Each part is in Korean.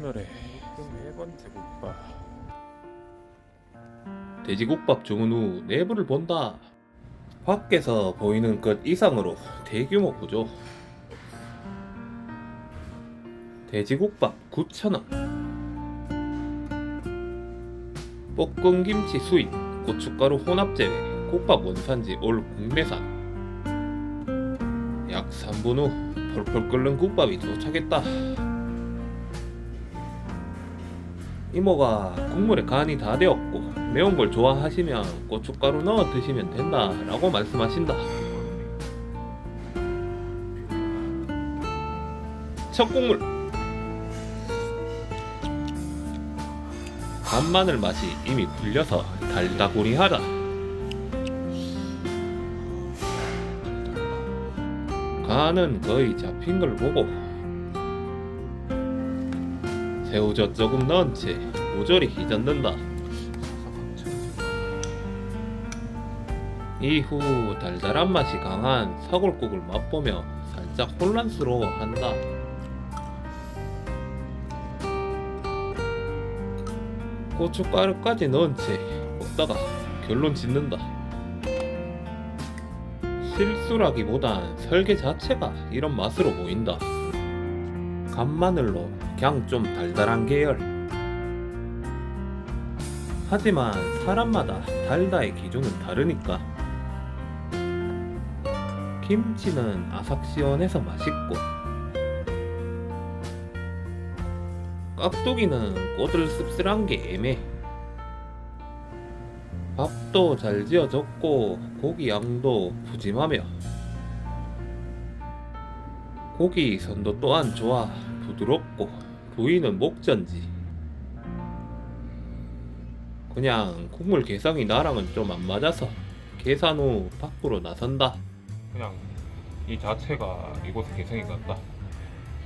오늘의 네 번째 국밥 돼지국밥 주문 후 내부를 본다. 밖에서 보이는 것 이상으로 대규모 구조. 돼지국밥 9,000원. 볶은 김치 수입, 고춧가루 혼합 제외, 국밥 원산지 올 국내산. 약 3분 후 펄펄 끓는 국밥이 도착했다. 이모가 국물에 간이 다 되었고 매운 걸 좋아하시면 고춧가루 넣어 드시면 된다 라고 말씀하신다. 첫 국물. 간마늘 맛이 이미 불려서 달다구리하다. 간은 거의 잡힌 걸 보고 새우젓 조금 넣은 채 모조리 휘젓는다. 이후 달달한 맛이 강한 사골국을 맛보며 살짝 혼란스러워한다. 고춧가루까지 넣은 채 먹다가 결론 짓는다. 실수라기보단 설계 자체가 이런 맛으로 보인다. 간마늘로 그냥 좀 달달한 계열. 하지만 사람마다 달다의 기준은 다르니까. 김치는 아삭시원해서 맛있고, 깍두기는 꼬들 씁쓸한 게 애매. 밥도 잘 지어졌고 고기 양도 푸짐하며 고기 선도 또한 좋아 부드럽고 부위는 목전지. 그냥 국물 개성이 나랑은 좀 안 맞아서 계산 후 밖으로 나선다. 그냥 이 자체가 이곳의 개성이 같다.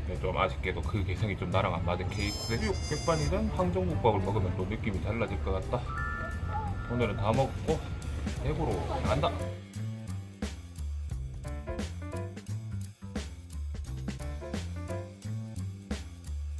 근데 좀 아쉽게도 그 개성이 좀 나랑 안 맞은 케이스 수육 백반이든 항정국밥을 먹으면 또 느낌이 달라질 것 같다. 오늘은 다 먹고 대구로 간다